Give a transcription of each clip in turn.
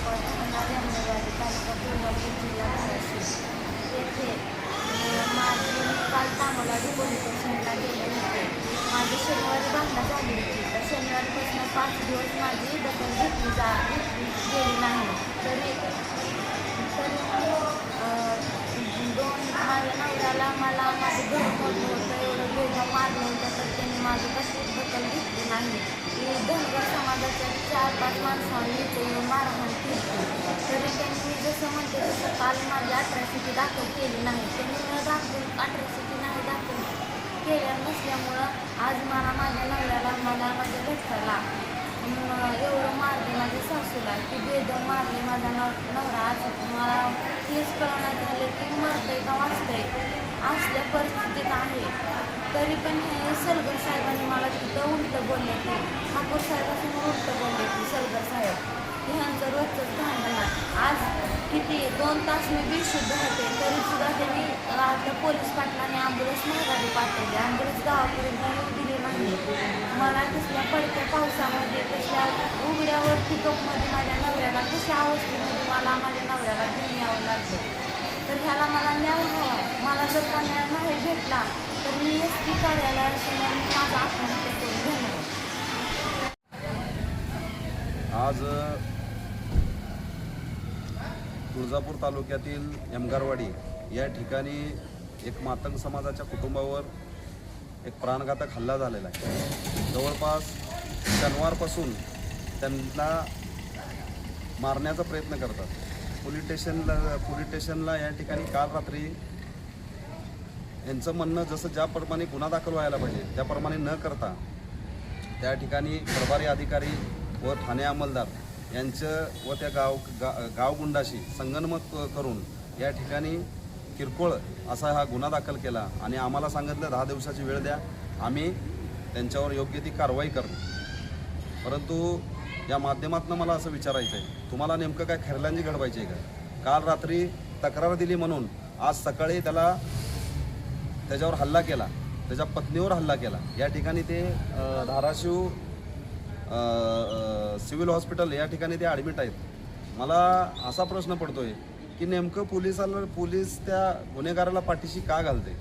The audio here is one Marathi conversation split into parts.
गायकवाड राहणार तालुका जिल्हा धाराशिव येथे माझे काल तामोलाडी पोलीस स्टेशनला गेले होते माझी शनिवारी भांडणं झाली होती तर शनिवारीपासून पाच दिवस माझी दखल घेतली जा घेतली गेली नाही तरी तरी मी दोन माझ्या नवऱ्याला मला माझं घर मोडलं होतं एवढं वेगळं मारलं होतं तर त्यांनी माझं कसलीच दखल घेतली नाही धनगर समाजाच्या चार पाच माणसांनी येऊन मारहाण केली. तरी त्यांनी जसं म्हणते तसं काल माझी अठराशेची दाखल केली नाही. त्यांनी न दाखवून अठराशेची नाही दाखल केल्या नसल्यामुळं आज मला माझ्या नवऱ्याला मला माझ्या घटकाला एवढं मारले माझ्या सासूला की बेदम मारले माझा नव नवरा आज मला तेच कळवण्यात झालं की मरतंय का वाचतंय? असल्या परिस्थितीत आहे. तरी पण सरगर साहेबांनी मला तिथं उलटं बोलले की ठाकूर साहेबांसमोर उलटं बोलले की सरगर साहेब ह्यांचं रोजचंच भांडण आज किती दोन तास मी बेशुद्ध होते तरी सुद्धा त्यांनी अं, पोलीस पाटलाने ॲम्ब्युलन्स महागाडी पाठवली. ॲम्ब्युलन्स गावापर्यंत येऊ दिली नाही. मला कसल्या पडत्या पावसामध्ये कशा उघड्यावर पिकअपमध्ये माझ्या नवऱ्याला कशा अवस्थेमध्ये मला माझ्या नवऱ्याला घेऊन यावं लागतं तर ह्याला मला न्याय हवा. मला जर का न्याय नाही भेटला तर मी एस पी माझा आत्महत्या करून घेणार आज तुळजापूर तालुक्यातील यमगारवाडी या ठिकाणी एक मातंग समाजाच्या कुटुंबावर एक प्राणघातक हल्ला झालेला आहे. जवळपास शनिवारपासून त्यांना मारण्याचा प्रयत्न करतात. पोलीस स्टेशनला पोलीस स्टेशनला या ठिकाणी काल रात्री यांचं म्हणणं जसं ज्याप्रमाणे गुन्हा दाखल व्हायला पाहिजे त्याप्रमाणे न करता त्या ठिकाणी प्रभारी अधिकारी व ठाणे अंमलदार यांचं व त्या गाव गा गावगुंडाशी संगनमत करून या ठिकाणी किरकोळ असा हा गुन्हा दाखल केला. आणि आम्हाला सांगितलं दहा दिवसाची वेळ द्या आम्ही त्यांच्यावर योग्य ती कारवाई करू परंतु या माध्यमातून मला असं विचारायचं आहे तुम्हाला नेमकं काय खरल्यांची घडवायची आहे का? काल रात्री तक्रार दिली म्हणून आज सकाळी त्याला त्याच्यावर हल्ला केला. त्याच्या पत्नीवर हल्ला केला. या ठिकाणी ते धाराशिव सिव्हिल हॉस्पिटल या ठिकाणी ते ॲडमिट आहेत. मला असा प्रश्न पडतो आहे की नेमकं पोलिसाला पोलीस त्या गुन्हेगाराला पाठीशी का घालते?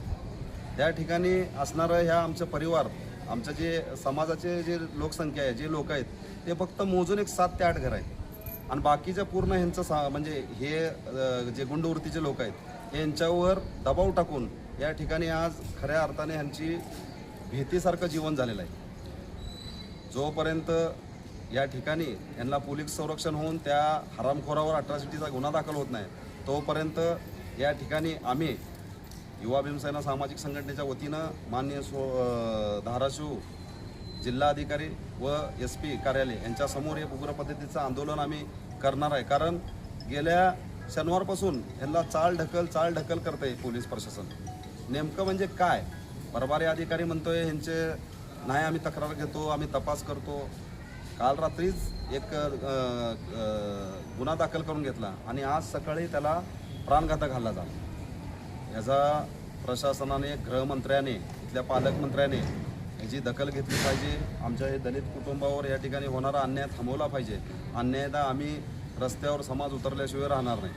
त्या ठिकाणी असणारं ह्या आमचं परिवार आमचं जे समाजाचे जे लोकसंख्या आहे जे लोक आहेत ते फक्त मोजून एक सात ते आठ घर आहेत. आणि बाकीच्या पूर्ण ह्यांचं सा म्हणजे हे जे गुंडवृत्तीचे लोक आहेत यांच्यावर दबाव टाकून या ठिकाणी आज खऱ्या अर्थाने ह्यांची भीतीसारखं जीवन झालेलं आहे. जोपर्यंत या ठिकाणी यांना पोलीस संरक्षण होऊन त्या हरामखोरावर अट्रॉसिटीचा गुन्हा दाखल होत नाही तोपर्यंत या ठिकाणी आम्ही युवा भीमसेना सामाजिक संघटनेच्या वतीनं माननीय सो धाराशिव जिल्हाधिकारी व एस पी कार्यालय यांच्यासमोर हे उग्र पद्धतीचं आंदोलन आम्ही करणार आहे. कारण गेल्या शनिवारपासून यांना चाल ढकल चाल ढकल करत आहे पोलीस प्रशासन. नेमकं म्हणजे काय? प्रभारी अधिकारी म्हणतोय ह्यांचे नाही आम्ही तक्रार घेतो आम्ही तपास करतो. काल रात्रीच एक गुन्हा दाखल करून घेतला आणि आज सकाळी त्याला प्राणघातक हल्ला झाला. याचा प्रशासनाने गृहमंत्र्याने इथल्या पालकमंत्र्याने याची दखल घेतली पाहिजे. आमच्या हे दलित कुटुंबावर या ठिकाणी होणारा अन्याय थांबवला पाहिजे. अन्यायदा आम्ही रस्त्यावर समाज उतरल्याशिवाय राहणार नाही.